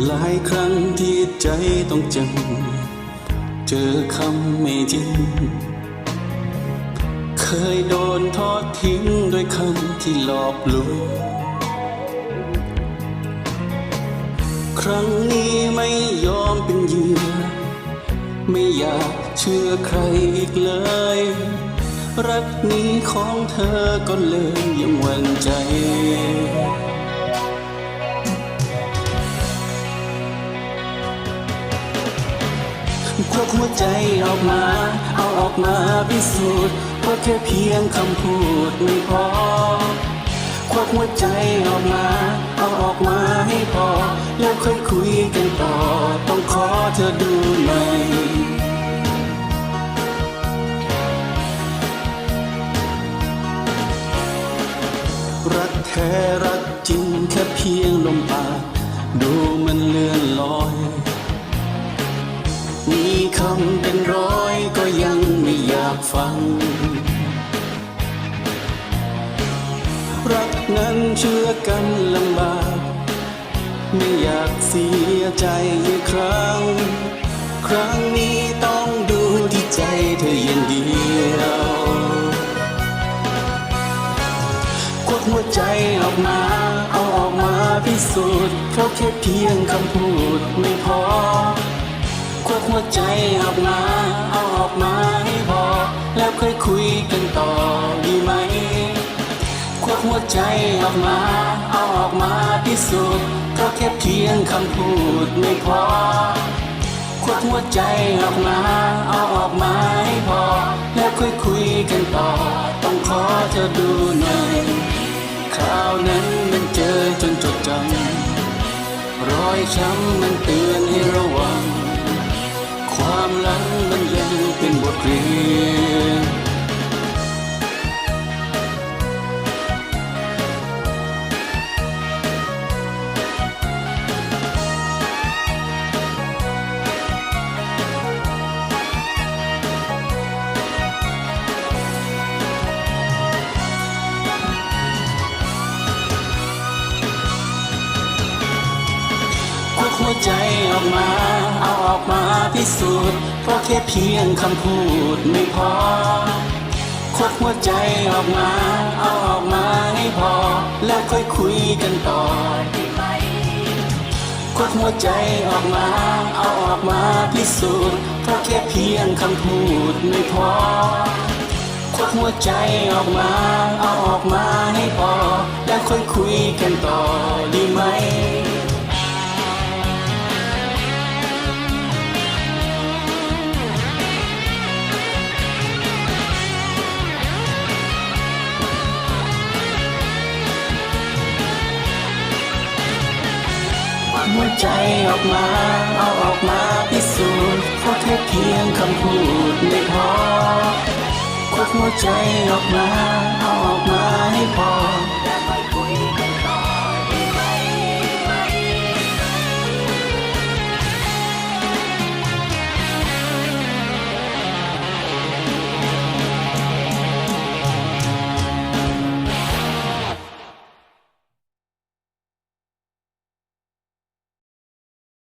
หลายครั้งที่ใจต้องจำเจอคำไม่จริง เคยโดนทอดทิ้งด้วยคำที่หลอกลวงครั้งนี้ไม่ยอมเป็นเหยื่อไม่อยากเชื่อใครอีกเลย รักนี้ของเธอก็เลยยังหวั่นใจ ควักหัวใจออกมา เอาออกมาพิสูจน์เพราะแค่เพียงคำพูดไม่พอ ควักหัวใจออกมา เอาออกมาให้พอ แล้วค่อยคุยกันต่อ ต้องขอเธอดูหน่อยรักแท้รักจริงแค่เพียงลมปากดูมันเลื่อนลอย มีคำเป็นร้อยก็ยังไม่อยากฟัง รักนั้นเชื่อกันลำบาก ไม่อยากเสียใจอีกครั้ง ครั้งนี้ต้องดูที่ใจเธออย่างเดียวควักหัวใจออกมาเอาออกมาพิสูจน์เพราะแค่เพียงคำพูดไม่พอ ควักหัวใจออกมาเอาออกมาให้พอแล้วค่อยคุยกันต่อดีไหม ควักหัวใจออกมาเอาออกมาพิสูจน์เพราะแค่เพียงคำพูดไม่พอ ควักหัวใจออกมาเอาออกมาให้พอแล้วค่อยคุยกันต่อ ต้องขอเธอดูหน่อยคราวนั้นมันเจอจนจดจำรอยช้ำมันเตือนให้ระวัง เป็นบทเรียนควักหัวใจออกมา เอาออกมา พิสูจน์เพราะแค่เพียงคำพูดไม่พอควักหัวใจออกมาเอาออกมาให้พอ แล้วค่อยคุยกันต่อดีไหมควักหัวใจออกมาเอาออกมาพิสูจน์เพราะแค่เพียงคำพูดไม่พอควักหัวใจออกมาเอาออกมาให้พอ แล้วค่อยคุยกันต่อดีไหม หัวใจออกมา เอาออกมาพิสูจน์เพราะแค่เพียงคำพูดไม่พอควักหัวใจออกมา เอาออกมาให้พอ